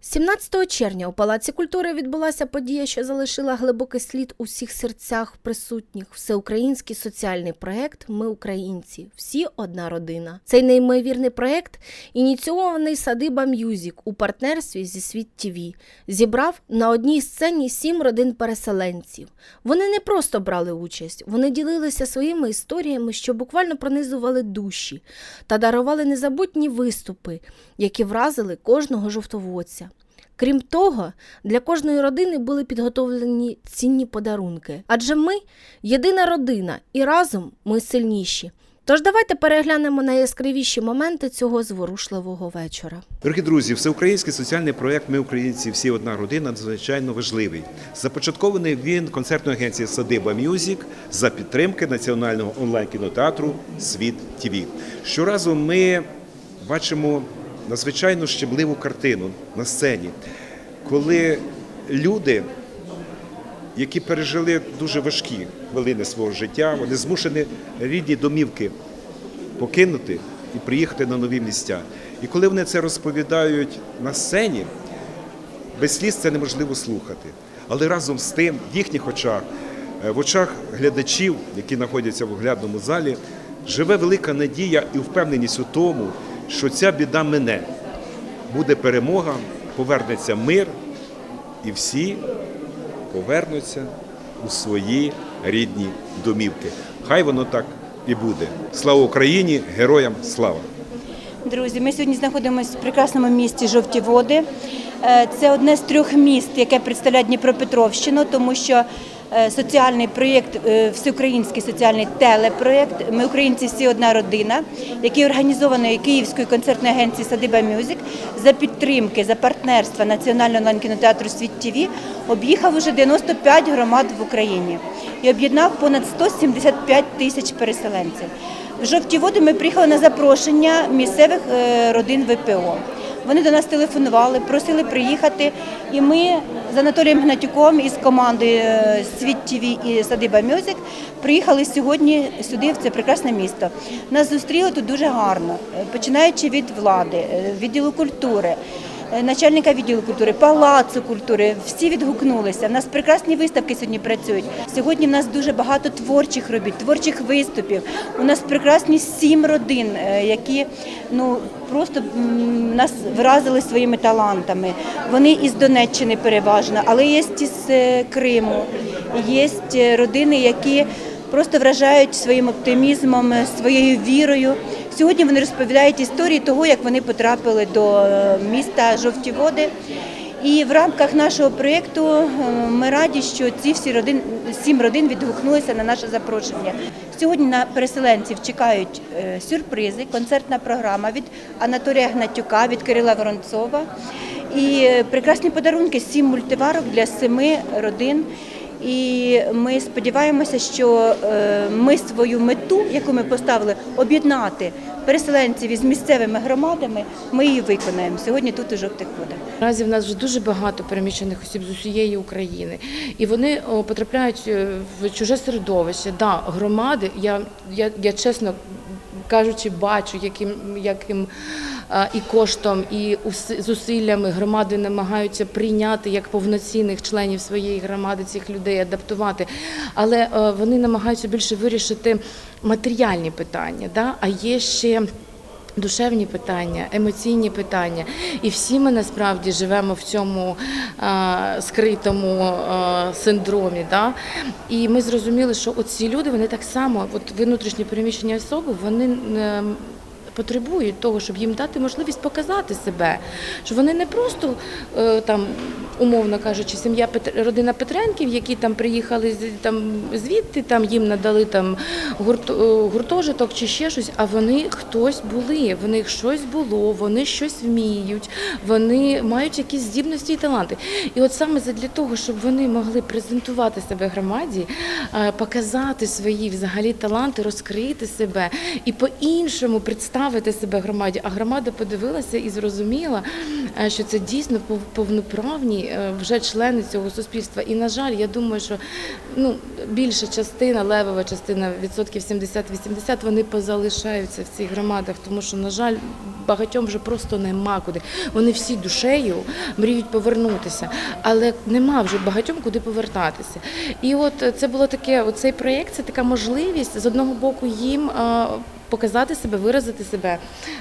17 червня у Палаці культури відбулася подія, що залишила глибокий слід у всіх серцях присутніх. Всеукраїнський соціальний проект Ми українці. Всі одна родина. Цей неймовірний проект, ініційований Садиба М'юзік у партнерстві зі Світ ТІВІ, зібрав на одній сцені сім родин переселенців. Вони не просто брали участь, вони ділилися своїми історіями, що буквально пронизували душі та дарували незабутні виступи, які вразили кожного жовтоводця. Крім того, для кожної родини були підготовлені цінні подарунки. Адже ми єдина родина, і разом ми сильніші. Тож давайте переглянемо найяскравіші моменти цього зворушливого вечора. Дорогі друзі, всеукраїнський соціальний проєкт Ми українці всі одна родина надзвичайно важливий. Започаткований він концертною агенцією Садиба Мюзік за підтримки національного онлайн-кінотеатру Світ ТІВІ. Щоразу ми бачимо надзвичайно щемливу картину на сцені, коли люди, які пережили дуже важкі хвилини свого життя, вони змушені рідні домівки покинути і приїхати на нові місця. І коли вони це розповідають на сцені, без сліз це неможливо слухати. Але разом з тим, в їхніх очах, е, в очах глядачів, які знаходяться в оглядному залі, живе велика надія і впевненість у тому, що ця біда мине, буде перемога, повернеться мир, і всі повернуться у свої рідні домівки. Хай воно так і буде. Слава Україні! Героям слава! Друзі, ми сьогодні знаходимося в прекрасному місті Жовті Води. Е, Це одне з трьох міст, яке представляє Дніпропетровщину, тому що соціальний проєкт, е, всеукраїнський соціальний телепроєкт Ми українці всі одна родина, який організований Київською концертною агенцією Садиба Мюзик за підтримки, за партнерства Національного онлайн-кінотеатру Світ ТВ об'їхав уже 95 громад в Україні і об'єднав понад 175 тисяч переселенців. В жовті води ми приїхали на запрошення місцевих е, родин ВПО. Вони до нас телефонували, просили приїхати, і ми з Анатолієм Гнатюком із командою е, Світ ТВ і Садиба Мюзик приїхали сьогодні сюди, в це прекрасне місто. Нас зустріли тут дуже гарно, е, починаючи від влади, е, відділу культури. Е, Начальника відділу культури, палацу культури, всі відгукнулися. У нас прекрасні виставки сьогодні працюють. Сьогодні в нас дуже багато творчих робіт, творчих виступів. У нас прекрасні сім родин, е, які ну просто нас вразили своїми талантами. Вони із Донеччини переважно, але є із е, Криму, є родини, які просто вражають своїм оптимізмом, е, своєю вірою. Сьогодні вони розповідають історії того, як вони потрапили до е, міста Жовті Води. І в рамках нашого проєкту е, ми раді, що ці всі родин, сім родин відгукнулися на наше запрошення. Сьогодні на переселенців чекають сюрпризи, концертна програма від Анатолія Гнатюка, від Кирила Воронцова. І прекрасні подарунки, сім мультиварок для семи родин. І ми сподіваємося, що е, ми свою мету, яку ми поставили, об'єднати переселенців із місцевими громадами, ми її виконаємо сьогодні тут у жовтих водах. Наразі в нас вже дуже багато переміщених осіб з усієї України, і вони потрапляють е, в чуже середовище. Да, громади, я, я, я чесно кажучи, бачу, яким, яким і коштом, і зусиллями громади намагаються прийняти як повноцінних членів своєї громади цих людей, адаптувати. Але е, вони намагаються більше вирішити матеріальні питання. Да? А є ще Душевні питання, емоційні питання, і всі ми насправді живемо в цьому а, скритому а, синдромі. Да? І ми зрозуміли, що оці люди вони так само, от внутрішні переміщені особи, вони потребують того, щоб їм дати можливість показати себе, що вони не просто е, там, умовно кажучи, сім'я родина Петренків, які там приїхали там звідти, там їм надали там гурт, е, гуртожиток чи ще щось, а вони хтось були, в них щось було, вони щось вміють, вони мають якісь здібності і таланти. І от саме для того, щоб вони могли презентувати себе громаді, е, показати свої взагалі таланти, розкрити себе і по-іншому представити себе громаді. А громада подивилася і зрозуміла, що це дійсно пов- повноправні е, вже члени цього суспільства. І на жаль, я думаю, що ну більша частина, левова частина, відсотків 70-80, вони позалишаються в цих громадах, тому що, на жаль, багатьом вже просто нема куди. Вони всі душею мріють повернутися, але нема вже багатьом куди повертатися. І от е, це було таке, оцей проєкт це така можливість з одного боку їм. е, Показати себе, виразити себе,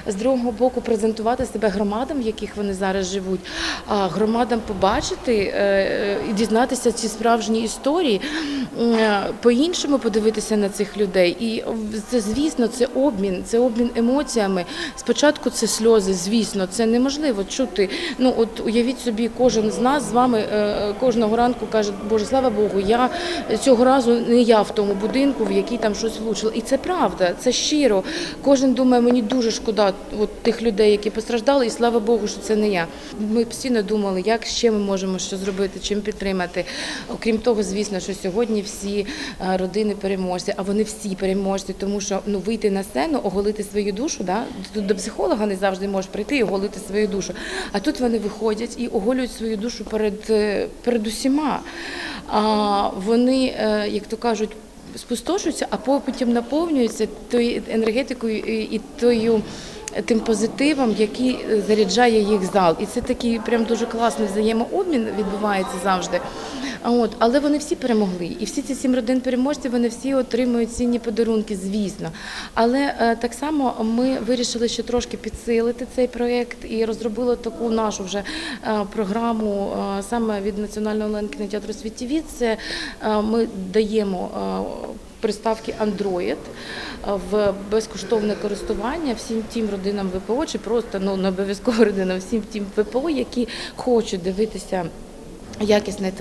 з другого боку презентувати себе громадам, в яких вони зараз живуть, а громадам побачити е, е, і дізнатися ці справжні історії, е, по-іншому подивитися на цих людей. І це, звісно, це обмін, це обмін емоціями. Спочатку це сльози, звісно, це неможливо чути. Ну от уявіть собі, кожен з нас з вами кожного ранку каже, Боже, слава Богу, я цього разу не я в тому будинку, в який там щось влучило. І це правда, це щиро. Кожен думає, мені дуже шкода от тих людей, які постраждали, і слава Богу, що це не я. Ми постійно думали, як ще ми можемо що зробити, чим підтримати. Окрім того, звісно, що сьогодні всі е, родини переможці, а вони всі переможці, тому що ну вийти на сцену, оголити свою душу. Да? Тут до психолога не завжди можеш прийти і оголити свою душу. А тут вони виходять і оголюють свою душу перед, е, перед усіма. А вони, е, як то кажуть, спустошуються, а потім наповнюються тою енергетикою і тою. Тим позитивом, який заряджає їх зал, і це такий прям дуже класний взаємообмін відбувається завжди. От, але вони всі перемогли, і всі ці сім родин переможців вони всі отримують цінні подарунки, звісно. Але е, так само ми вирішили ще трошки підсилити цей проєкт і розробили таку нашу вже е, програму е, саме від Національного онлайн-кінотеатру «Світ-ТВ». Це е, ми даємо. Приставки Android в безкоштовне користування всім тим родинам ВПО, чи просто ну не обов'язково родинам, всім тим ВПО, які хочуть дивитися. Якісне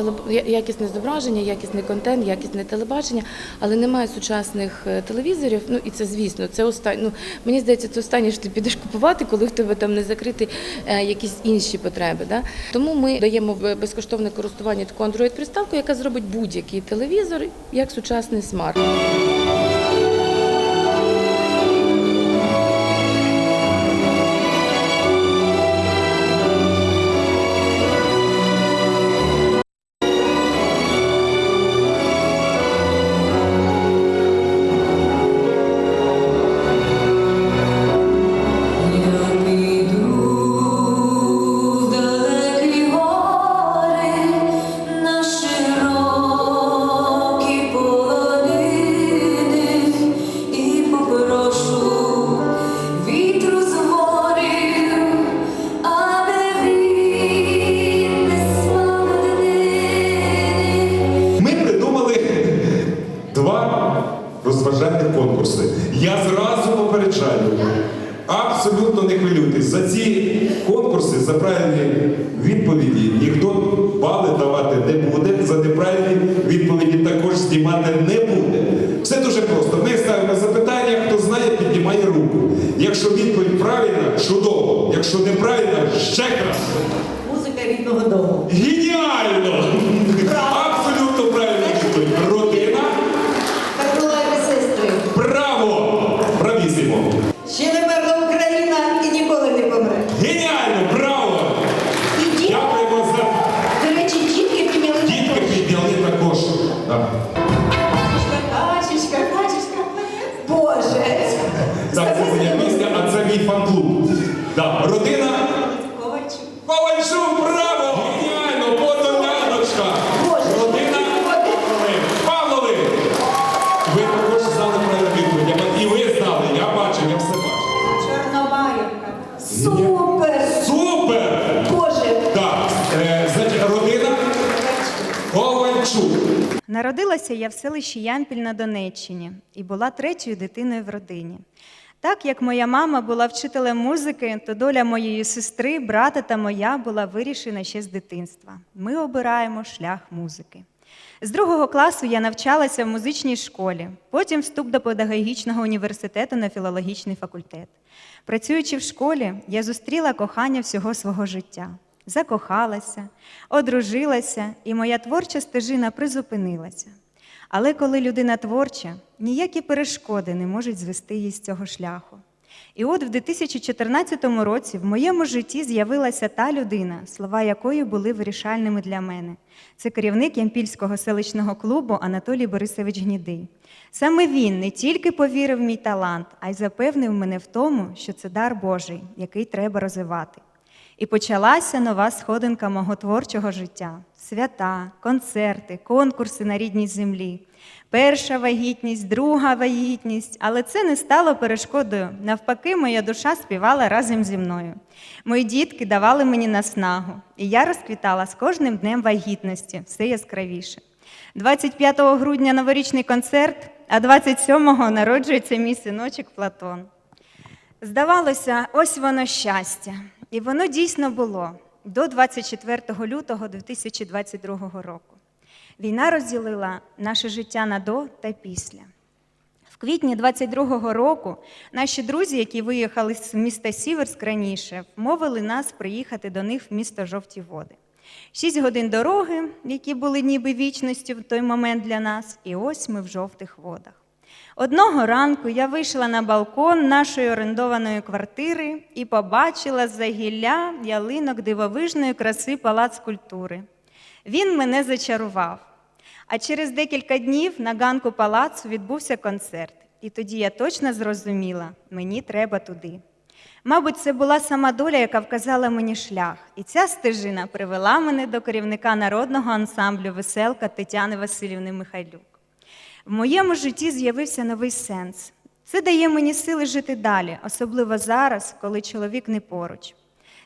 якісне зображення, якісний контент, якісне телебачення, але немає сучасних е, телевізорів. Ну і це звісно, це останнє. Ну мені здається, це останнє, що ти підеш купувати, коли в тебе там не закриті е, якісь інші потреби. Да? Тому ми даємо безкоштовне користування таку android приставку яка зробить будь-який телевізор як сучасний смарт. Розважальних конкурси. Я зразу попереджаю. Абсолютно не хвилюйтесь. За ці конкурси, за правильні відповіді, ніхто бали давати не буде. За неправильні відповіді також знімати не буде. Все дуже просто. Ми ставимо запитання, хто знає, піднімає руку. Якщо відповідь правильна, чудово. Якщо неправильна, ще краще. Музика рідного дому. Геніально! Да. Родина Ковальчук. Ковальчук, браво! Геніально! Подоляночка! Родина. Павлових! Ви також знали про відповідь. І ви знали, я бачив, я все бачив. Чорномаївка. Супер. Супер! Боже. Так, е, значить, родина Ковальчук. Народилася я в селищі Ямпіль на Донеччині і була третьою дитиною в родині. Так як моя мама була вчителем музики, то доля моєї сестри, брата та моя була вирішена ще з дитинства. Ми обираємо шлях музики. З другого класу я навчалася в музичній школі, потім вступ до педагогічного університету на філологічний факультет. Працюючи в школі, я зустріла кохання всього свого життя. Закохалася, одружилася, і моя творча стежина призупинилася. Але коли людина творча, ніякі перешкоди не можуть звести її з цього шляху. І от в 2014 році в моєму житті з'явилася та людина, слова якої були вирішальними для мене. Це керівник Ямпільського селищного клубу Анатолій Борисович Гнідий. Саме він не тільки повірив в мій талант, а й запевнив мене в тому, що це дар Божий, який треба розвивати. І почалася нова сходинка мого творчого життя: свята, концерти, конкурси на рідній землі. Перша вагітність, друга вагітність, але це не стало перешкодою. Навпаки, моя душа співала разом зі мною. Мої дітки давали мені наснагу, і я розквітала з кожним днем вагітності, все яскравіше. 25 грудня новорічний концерт, а 27-го народжується мій синочок Платон. Здавалося, ось воно щастя. І воно дійсно було до 24 лютого 2022 року. Війна розділила наше життя на до та після. В квітні 22-го року наші друзі, які виїхали з міста Сіверськ раніше, вмовили нас приїхати до них в місто Жовті Води. Шість годин дороги, які були ніби вічністю в той момент для нас, і ось ми в жовтих водах. Одного ранку я вийшла на балкон нашої орендованої квартири і побачила з-за гілля ялинок дивовижної краси палац культури. Він мене зачарував. А через декілька днів на ганку палацу відбувся концерт, і тоді я точно зрозуміла, мені треба туди. Мабуть, це була сама доля, яка вказала мені шлях, і ця стежина привела мене до керівника народного ансамблю Веселка Тетяни Васильівни Михайлюк. В моєму житті з'явився новий сенс. Це дає мені сили жити далі, особливо зараз, коли чоловік не поруч.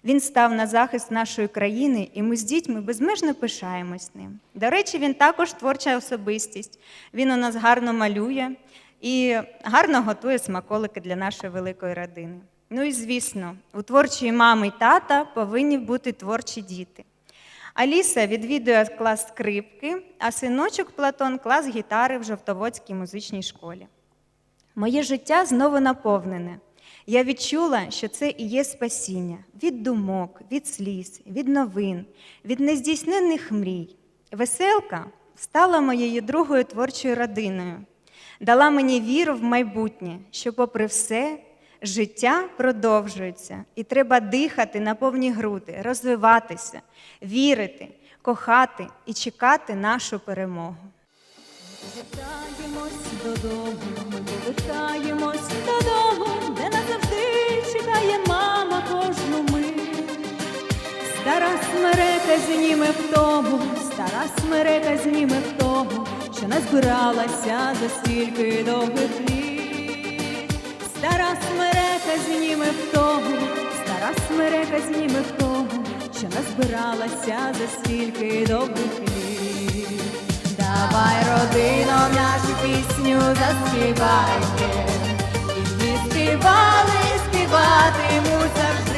Він став на захист нашої країни, і ми з дітьми безмежно пишаємось ним. До речі, він також творча особистість. Він у нас гарно малює і гарно готує смаколики для нашої великої родини. Ну і звісно, у творчої мами й тата повинні бути творчі діти. Аліса відвідує клас скрипки, а синочок Платон клас гітари в Жовтоводській музичній школі. Моє життя знову наповнене. Я відчула, що це і є спасіння від думок, від сліз, від новин, від нездійсненних мрій. Веселка стала моєю другою творчою родиною, дала мені віру в майбутнє, що, попри все, життя продовжується, і треба дихати на повні груди, розвиватися, вірити, кохати і чекати нашу перемогу. Повертаємось додому, повертаємось додому, де назавжди чекає мама кожну мить. Стара смерека зніме втому, стара смерека зніме втому, що назбиралася за стільки довгих літ. Стара смерека зніме тому, стара смерека зніме втому, що назбиралася за стільки добрих літ. Давай, родино, нашу пісню заспівайте, і співали, співатимуть завжди.